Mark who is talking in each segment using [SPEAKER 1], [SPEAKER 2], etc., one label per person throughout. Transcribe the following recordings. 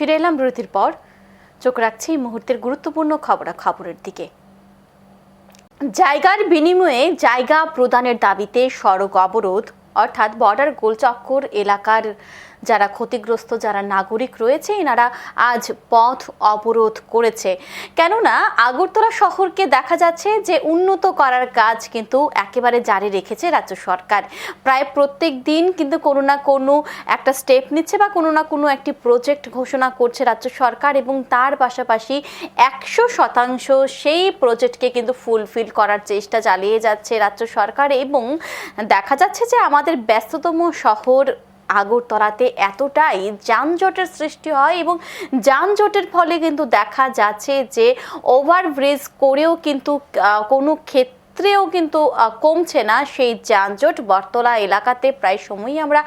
[SPEAKER 1] ফিরে এলাম বিরতির পর। চোখ রাখছি এই মুহূর্তের গুরুত্বপূর্ণ খবরাখবরের দিকে। জায়গার বিনিময়ে জায়গা প্রদানের দাবিতে সড়ক অবরোধ, অর্থাৎ বর্ডার গোলচক্কর এলাকার যারা ক্ষতিগ্রস্ত, যারা নাগরিক রয়েছে, এনারা আজ পথ অবরোধ করেছে। কেননা, আগরতলা শহরকে দেখা যাচ্ছে যে উন্নত করার কাজ কিন্তু একেবারে জারি রেখেছে রাজ্য সরকার। প্রায় প্রত্যেক দিন কিন্তু কোনো না কোনো একটা স্টেপ নিচ্ছে বা কোনো না কোনো একটি প্রজেক্ট ঘোষণা করছে রাজ্য সরকার এবং তার পাশাপাশি একশো শতাংশ সেই প্রজেক্টকে কিন্তু ফুলফিল করার চেষ্টা চালিয়ে যাচ্ছে রাজ্য সরকার এবং দেখা যাচ্ছে যে আমাদের ব্যস্ততম শহর আগরতলাতে এতটাই যানজটের সৃষ্টি হয় এবং যানজটের ফলে কিন্তু দেখা যাচ্ছে যে ওভারব্রিজ করেও কিন্তু কোনো ক্ষেত্রে ক্ষেত্রেও কিন্তু কমছে না সেই যানজট। বটতলা এলাকাতে প্রায় সময়ই আমরা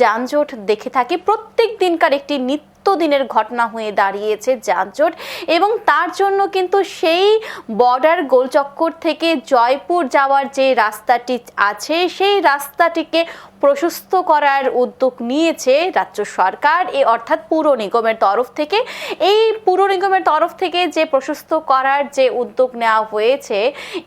[SPEAKER 1] যানজট দেখে থাকি। প্রত্যেক দিনকার একটি নিত্যদিনের ঘটনা হয়ে দাঁড়িয়েছে যানজট এবং তার জন্য কিন্তু সেই বর্ডার গোলচক্কর থেকে জয়পুর যাওয়ার যে রাস্তাটি আছে, সেই রাস্তাটিকে প্রশস্ত করার উদ্যোগ নিয়েছে রাজ্য সরকার। এ অর্থাৎ পুর নিগমের তরফ থেকে। এই পুর নিগমের তরফ থেকে যে প্রশস্ত করার যে উদ্যোগ নেওয়া হয়েছে,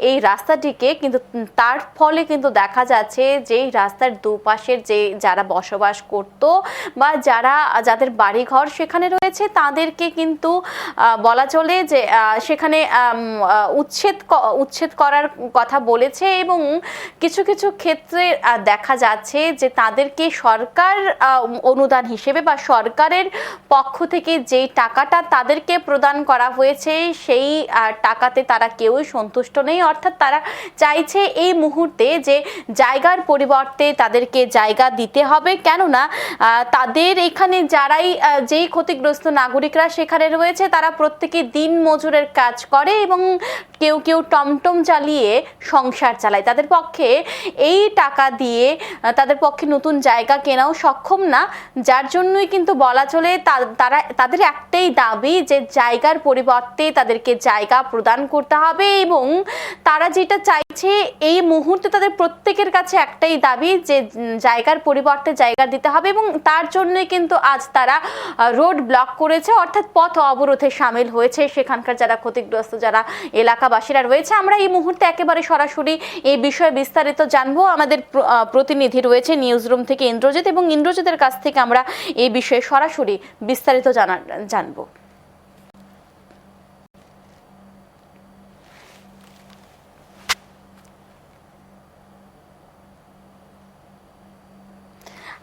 [SPEAKER 1] এই রাস্তাটিকে কিন্তু তার ফলে কিন্তু দেখা যাচ্ছে যে রাস্তার দুপাশের যে যারা বসবাস করত বা যারা, যাদের বাড়িঘর সেখানে রয়েছে, তাদেরকে কিন্তু বলা চলে যে সেখানে উচ্ছেদ উচ্ছেদ করার কথা বলেছে এবং কিছু কিছু ক্ষেত্রে দেখা যাচ্ছে যে তাদেরকে সরকার অনুদান হিসেবে বা সরকারের পক্ষ থেকে যেই টাকাটা তাদেরকে প্রদান করা হয়েছে সেই টাকাতে তারা কেউই সন্তুষ্ট নেই। অর্থাৎ তারা চাইছে এই মুহূর্তে যে জায়গার পরিবর্তে তাদেরকে জায়গা দিতে হবে। কেননা তাদের এখানে যারাই যেই ক্ষতিগ্রস্ত নাগরিকরা সেখানে রয়েছে তারা প্রত্যেকে দিন মজুরের কাজ করে এবং কেউ কেউ টমটম চালিয়ে সংসার চালায়। তাদের পক্ষে এই টাকা দিয়ে আহ, তাদের পক্ষে নতুন জায়গা কেনাও সক্ষম না। যার জন্যই কিন্তু বলা চলে তারা, তাদের একটাই দাবি যে জায়গার পরিবর্তে তাদেরকে জায়গা প্রদান করতে হবে এবং তারা যেটা চাইছে এই মুহূর্তে তাদের প্রত্যেকের কাছে একটাই দাবি যে জায়গার পরিবর্তে জায়গা দিতে হবে এবং তার জন্যই কিন্তু আজ তারা রোড ব্লক করেছে, অর্থাৎ পথ অবরোধে সামিল হয়েছে সেখানকার যারা ক্ষতিগ্রস্ত, যারা এলাকাবাসীরা রয়েছে। আমরা এই মুহূর্তে একেবারে সরাসরি এই বিষয়ে বিস্তারিত জানব। আমাদের প্রতিনিধি রয়েছে নিউজ রুম থেকে ইন্দ্রজিৎ এবং ইন্দ্রজিতের কাছ থেকে আমরা এই বিষয়ে সরাসরি বিস্তারিত জানা, জানব।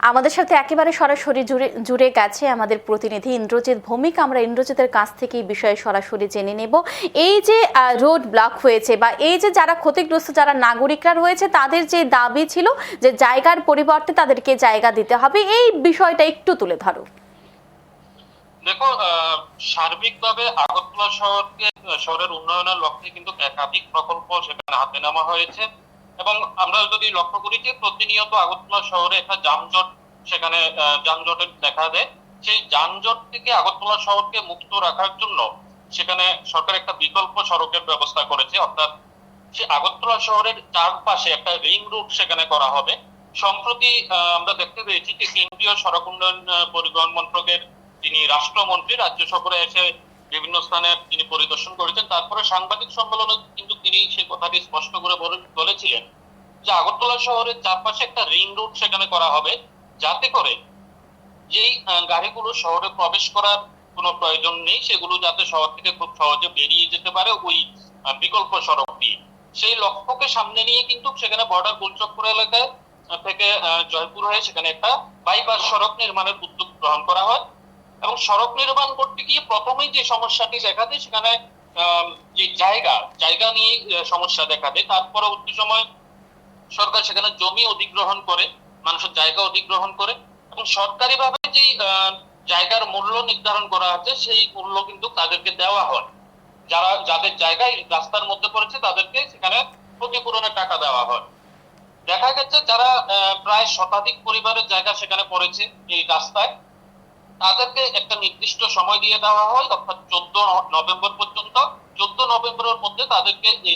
[SPEAKER 1] আমাদের সাথে একেবারে সরাসরি জুড়ে জুড়ে গেছে আমাদের প্রতিনিধি ইন্দ্রজিৎ ভৌমিক। আমরা ইন্দ্রজিতের কাছ থেকে এই বিষয়ে সরাসরি জেনে নেব। এই যে রোড ব্লক হয়েছে বা এই যে যারা ক্ষতিগ্রস্ত, যারা নাগরিকরা রয়েছে, তাদের যে দাবি ছিল যে জায়গার পরিবর্তে তাদেরকে জায়গা দিতে হবে, এই বিষয়টা একটু তুলে ধরো।
[SPEAKER 2] দেখো সার্বিকভাবে আগরতলা শহরকে, শহরের উন্নয়নের লক্ষ্যে কিন্তু একাধিক প্রকল্প সেখানে হাতে নেওয়া হয়েছে। এবং আমরা যদি লক্ষ্য করি যে প্রতিনিয়ত আগরতলা শহরে একটা যানজট সেখানে যানজটের দেখা দেয়। সেই যানজট থেকে আগরতলা শহরকে মুক্ত রাখার জন্য সেখানে সরকার একটা বিকল্প সড়কের ব্যবস্থা করেছে। অর্থাৎ সে আগরতলা শহরের চারপাশে একটা রিং রুট সেখানে করা হবে। সম্প্রতি আমরা দেখতে পেয়েছি যে কেন্দ্রীয় সড়ক উন্নয়ন পরিবহন মন্ত্রকের তিনি রাষ্ট্রমন্ত্রী রাজ্য সফরে এসে বিভিন্ন স্থানে তিনি পরিদর্শন করেছেন। তারপরে সাংবাদিক সম্মেলনে কিন্তু তিনি সেই কথাটি স্পষ্ট করে বলে- বলেছিলেন যে আগরতলা শহরের চারপাশে একটা রিং রুট সেখানে করা হবে, যাতে করে যেই গাড়িগুলো শহরে প্রবেশ করার কোনো প্রয়োজন নেই, সেগুলো যাতে শহর থেকে খুব সহজে বেরিয়ে যেতে পারে ওই বিকল্প সড়ক দিয়ে। সেই লক্ষ্যকে সামনে নিয়ে কিন্তু সেখানে বর্ডার গোলচক্কর এলাকায় থেকে জয়পুর হয়ে সেখানে একটা বাইপাস সড়ক নির্মাণের উদ্যোগ গ্রহণ করা হয়। এবং সড়ক নির্মাণ করতে গিয়ে প্রথমেই যে সমস্যাটি দেখা দেয় সেখানে যে জায়গা জায়গা নিয়ে সমস্যা দেখা দেয়। তার পরবর্তী সময় সরকার সেখানে জমি অধিগ্রহণ করে মানুষের জায়গা অধিগ্রহণ করে এবং সরকারিভাবে যে আহ, জায়গার মূল্য নির্ধারণ করা আছে সেই মূল্য কিন্তু তাদেরকে দেওয়া হয়। যারা যাদের জায়গায় রাস্তার মধ্যে পড়েছে তাদেরকে সেখানে ক্ষতিপূরণের টাকা দেওয়া হয়। দেখা গেছে যারা প্রায় শতাধিক পরিবারের জায়গা সেখানে পড়েছে এই রাস্তায় তাদেরকে একটা নির্দিষ্ট সময় দিয়ে দেওয়া হয়, অর্থাৎ চোদ্দ নভেম্বর পর্যন্ত। চোদ্দ নভেম্বরের মধ্যে তাদেরকে এই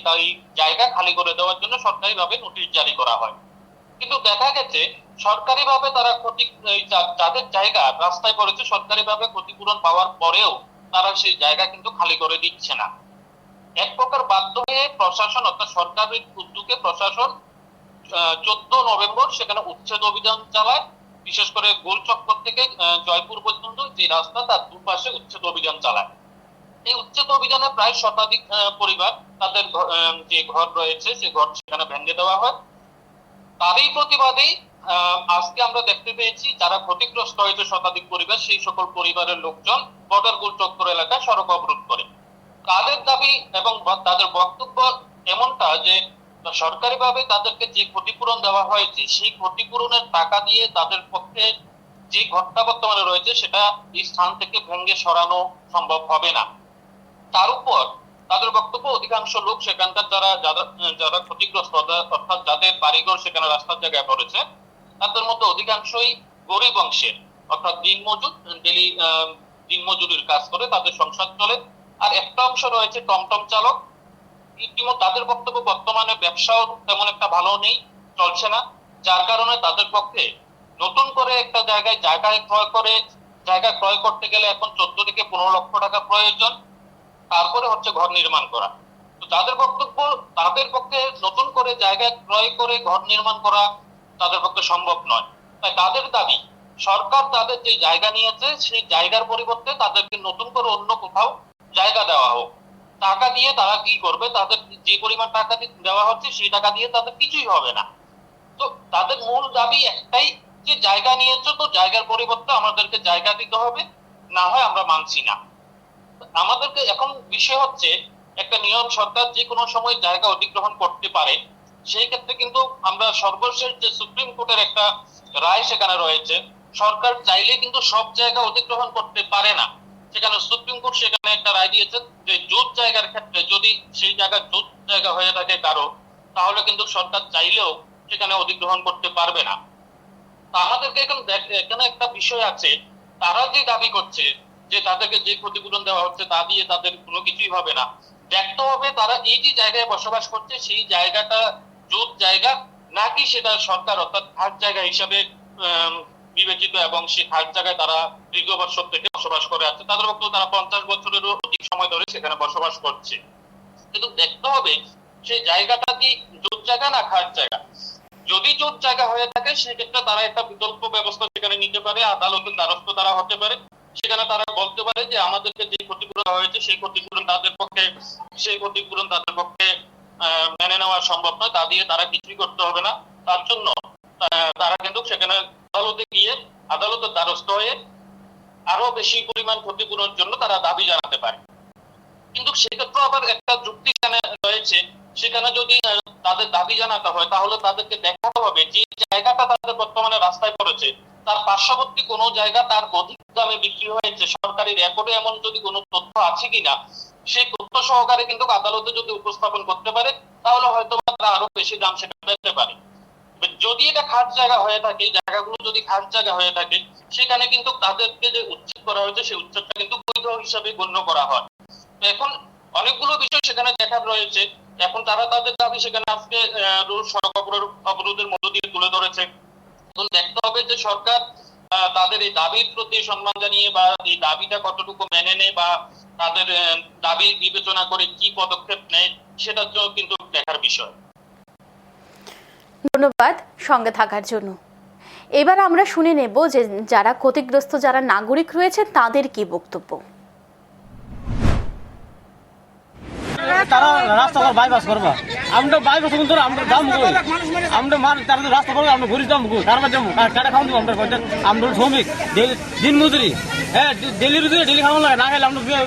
[SPEAKER 2] জায়গা খালি করে দেওয়ার জন্য সরকারিভাবে নোটিশ জারি করা হয়। কিন্তু দেখা গেছে, সরকারিভাবে তারা ক্ষতি যাদের জায়গা রাস্তায় পড়েছে, সরকারিভাবে ক্ষতিপূরণ পাওয়ার পরেও তারা সেই জায়গা কিন্তু খালি করে দিচ্ছে না। এক প্রকার বাধ্য হয়ে প্রশাসন, অর্থাৎ সরকারের উদ্যোগে প্রশাসন চোদ্দ নভেম্বর সেখানে উচ্ছেদ অভিযান চালায়। বিশেষ করে গোল চক্কর থেকে জয়পুর পর্যন্ত যে রাস্তা, তার দুপাশে উচ্ছেদ অভিযান চালায়। এই উচ্ছেদ অভিযানে প্রায় শতাধিক পরিবার তাদের যে ঘর রয়েছে, সে ঘর সেখানে ভেঙে দেওয়া হয়। তারই প্রতিবাদেই আজকে আমরা দেখতে পেয়েছি, যারা ক্ষতিগ্রস্ত হয়েছে শতাধিক পরিবার, সেই সকল পরিবারের লোকজন বর্ডার গোল চক্কর এলাকায় সড়ক অবরোধ করে। তাদের দাবি এবং তাদের বক্তব্য এমনটা যে সরকারিভাবে তাদেরকে যে ক্ষতিপূরণ দেওয়া হয়েছে, সেই ক্ষতিপূরণের টাকা দিয়ে তাদের পক্ষে যে ঘরটা বর্তমানে রয়েছে, সেটা এই স্থান থেকে ভেঙে সরানো সম্ভব হবে না। তার উপর তাদের বক্তব্য অধিকাংশ লোক সেখানকার যারা যারা ক্ষতিগ্রস্ত, অর্থাৎ যাদের বাড়িঘর সেখানে রাস্তার জায়গায় পড়েছে, তাদের মধ্যে অধিকাংশই গরিব অংশের, অর্থাৎ দিনমজুর ডেলি দিনমজুরির কাজ করে তাদের সংসার চলে। আর একটা অংশ রয়েছে টমটম চালক ইতিমধ্যে তাদের বক্তব্য বর্তমানে ব্যবসাও তেমন একটা ভালো নেই, চলছে না। যার কারণে তাদের পক্ষে নতুন করে একটা জায়গায় জায়গায় ক্রয় করে, জায়গা ক্রয় করতে গেলে এখন চোদ্দ থেকে পনেরো লক্ষ টাকা প্রয়োজন। তারপরে হচ্ছে ঘর নির্মাণ করা। তো তাদের বক্তব্য, তাদের পক্ষে নতুন করে জায়গা ক্রয় করে ঘর নির্মাণ করা তাদের পক্ষে সম্ভব নয়। তাই তাদের দাবি, সরকার তাদের যে জায়গা নিয়েছে, সেই জায়গার পরিবর্তে তাদেরকে নতুন করে অন্য কোথাও জায়গা দেওয়া হোক। টাকা দিয়ে তারা কি করবে? তাদের যে পরিমাণ টাকা দেওয়া হচ্ছে, সেই টাকা দিয়ে তাদের কিছুই হবে না। তো তাদের মূল দাবি একটাই যে, জায়গা নিয়েছো তো জায়গার পরিবর্তে আমাদেরকে জায়গা দিতে হবে, না হয় আমরা মানছি না। আমাদেরকে এখন বিষয় হচ্ছে, একটা নিয়ম সরকার যে কোনো সময় জায়গা অধিগ্রহণ করতে পারে, সেই ক্ষেত্রে কিন্তু আমরা সর্বশেষ যে সুপ্রিম কোর্টের একটা রায় সেখানে রয়েছে। সরকার চাইলে কিন্তু সব জায়গা অধিগ্রহণ করতে পারে না। সেখানে সুপ্রিম কোর্ট সেখানে একটা রায় দিয়েছে যে জোট জায়গার ক্ষেত্রে যদি সেই জায়গা জোট জায়গা হয়ে থাকে কারও, তাহলে কিন্তু সরকার চাইলেও সেখানে অধিগ্রহণ করতে পারবে না। তা আমাদেরকে এখন এখানে একটা বিষয় আছে, তারা যে দাবি করছে যে তাদেরকে যে ক্ষতিপূরণ দেওয়া হচ্ছে তা দিয়ে তাদের কোনো কিছুই হবে না দেখতে হবে তারা এই যে জায়গায় বসবাস করছে, সেই জায়গাটা জোট জায়গা, নাকি সেটা সরকার অর্থাৎ খাস জায়গা হিসাবে বিবেচিত এবং সেই খাস জায়গায় তারা দীর্ঘ বছর থেকে বসবাস করে আছে। তাদের বক্তব্য তারা পঞ্চাশ বছরেরও অধিক সময় ধরে সেখানে বসবাস করছে। কিন্তু দেখতে হবে সেই জায়গাটা কি জোট জায়গা না খাস জায়গা? যদি জোট জায়গা হয়ে থাকে, সেক্ষেত্রে তারা একটা বিকল্প ব্যবস্থা সেখানে নিতে পারে, আদালতের দ্বারস্থ তারা হতে পারে। সেখানে তারা বলতে পারে যে, আমাদেরকে যে ক্ষতিপূরণ হয়েছে, সেই ক্ষতিপূরণ তাদের পক্ষে, সেই ক্ষতিপূরণ তাদের পক্ষে মেনে নেওয়া সম্ভব নয়। তা দিয়ে তারা কিছুই করতে হবে না। তার জন্য তারা কিন্তু সেখানে আদালতে গিয়ে আদালতের দ্বারস্থ হয়ে আরও বেশি পরিমাণ ক্ষতিপূরণের জন্য তারা দাবি জানাতে পারে। কিন্তু সেক্ষেত্রে আবার একটা যুক্তি রয়েছে, সেখানে যদি তাদের দাবি জানাতে হয়, তাহলে তাদেরকে দেখাতে হবে যে জায়গাটা তাদের বর্তমানে রাস্তায় পড়েছে, তার পার্শ্ববর্তী কোনো জায়গা তার অধিক দামে বিক্রি হয়েছে, সরকারি রেকর্ডে এমন যদি কোনো তথ্য আছে কিনা, সেই তথ্য সহকারে কিন্তু আদালতে যদি উপস্থাপন করতে পারে, তাহলে হয়তো তারা আরও বেশি দাম সেটা পেতে পারে। যদি এটা খাস জায়গা হয়ে থাকে, জায়গাগুলো যদি খাস জায়গা হয়ে থাকে, সেখানে কিন্তু তাদেরকে যে উচ্ছেদ করা হয়েছে, সেই উচ্ছেদটা কিন্তু বৈধ হিসাবে গণ্য করা হয়। এখন অনেকগুলো বিষয় সেখানে দেখার রয়েছে। এখন তারা তাদের দাবি সেখানে আজকে সড়ক অবরোধ অবরোধের মধ্য দিয়ে তুলে ধরেছে। এখন দেখতে হবে যে সরকার তাদের এই দাবির প্রতি সম্মান জানিয়ে বা এই দাবিটা কতটুকু মেনে নেয় বা তাদের দাবি বিবেচনা করে কি পদক্ষেপ নেয়, সেটার জন্য কিন্তু দেখার বিষয়।
[SPEAKER 1] ধন্যবাদ সঙ্গে থাকার জন্য। এবার আমরা শুনে নেব যে যারা ক্ষতিগ্রস্ত, যারা নাগরিক রয়েছে, তাদের কি বক্তব্য।
[SPEAKER 3] রাস্তা করে আমরা দাম শ্রমিক। দিন মজুরি। হ্যাঁ লাগে। না আমরা বিয়ে-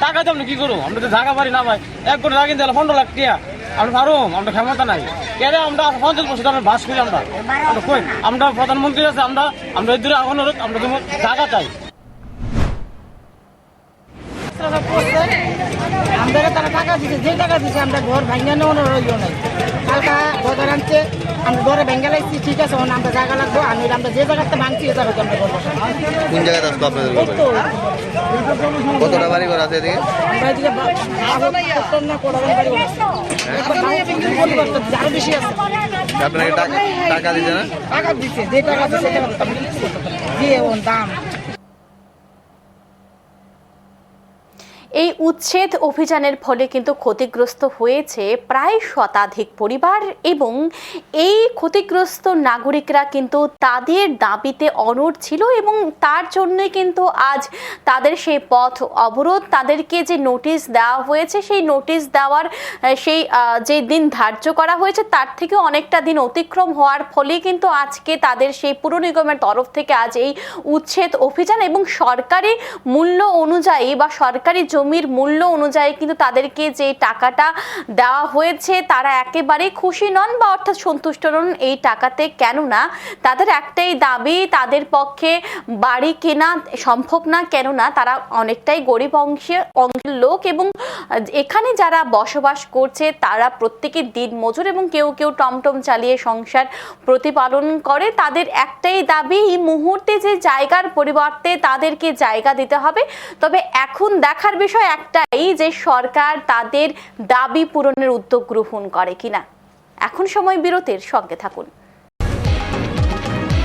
[SPEAKER 3] টাকা দাম কি করব? আমরা তো জায়গা পারি না ভাই। এক কোটি টাকা কিনতে হলে পনেরো লাখ টিয়া আমরা পারো আমরা ক্ষমতা নাই। কেন আমরা পঞ্চাশ বছর আমরা বাস করি আমরা? আমরা কই? আমরা প্রধানমন্ত্রী আছে, আমরা আমরা এদের আগুন আমরা তুমি জায়গা চাই।
[SPEAKER 4] আমাদের তারা টাকা দিছে, যে টাকা দিছে, আমরা ঘর ভাঙানো রইল নাই। কালকা গদর আনছে আমরা ঘরে ভেঙে লাগছি ঠিক আছে ওখানে আমরা জায়গা লাগবো আমি আমরা যে জায়গাতে ভাঙছি এ জায়গাতে আমরা করব
[SPEAKER 5] কোন জায়গায় আসতো আপনাদের কতটা বাড়ি ঘর আছে এদিকে?
[SPEAKER 4] আছে।
[SPEAKER 5] আপনাকে টাকা দিচ্ছে না?
[SPEAKER 4] টাকা দিচ্ছে যে টাকা দিচ্ছে সে টাকা তো আমি কিছু করতে পারি না। যে ওর দাম
[SPEAKER 1] এই উচ্ছেদ অভিযানের ফলে কিন্তু ক্ষতিগ্রস্ত হয়েছে প্রায় শতাধিক পরিবার এবং এই ক্ষতিগ্রস্ত নাগরিকরা কিন্তু তাদের দাবিতে অনড় ছিল এবং তার জন্যই কিন্তু আজ তাদের সেই পথ অবরোধ। তাদেরকে যে নোটিশ দেওয়া হয়েছে, সেই নোটিশ দেওয়ার সেই যে দিন ধার্য করা হয়েছে, তার থেকে অনেকটা দিন অতিক্রম হওয়ার ফলে কিন্তু আজকে তাদের সেই পুর নিগমের তরফ থেকে আজ এই উচ্ছেদ অভিযান এবং সরকারি মূল্য অনুযায়ী বা সরকারি জমির মূল্য অনুযায়ী কিন্তু তাদেরকে যে টাকাটা দেওয়া হয়েছে, তারা একেবারেই খুশি নন বা অর্থাৎ সন্তুষ্ট নন এই টাকাতে। কেননা তাদের একটাই দাবি, তাদের পক্ষে বাড়ি কেনা সম্ভব না। কেননা তারা অনেকটাই গরিব অংশের অংশের লোক এবং এখানে যারা বসবাস করছে, তারা প্রত্যেকে দিন মজুর এবং কেউ কেউ টমটম চালিয়ে সংসার প্রতিপালন করে। তাদের একটাই দাবি, এই মুহূর্তে যে জায়গার পরিবর্তে তাদেরকে জায়গা দিতে হবে। তবে এখন দেখার বিষয় একটাই যে সরকার তাদের দাবি পূরণের উদ্যোগ গ্রহণ করে কিনা। এখন সময় বিরতির, সঙ্গে থাকুন।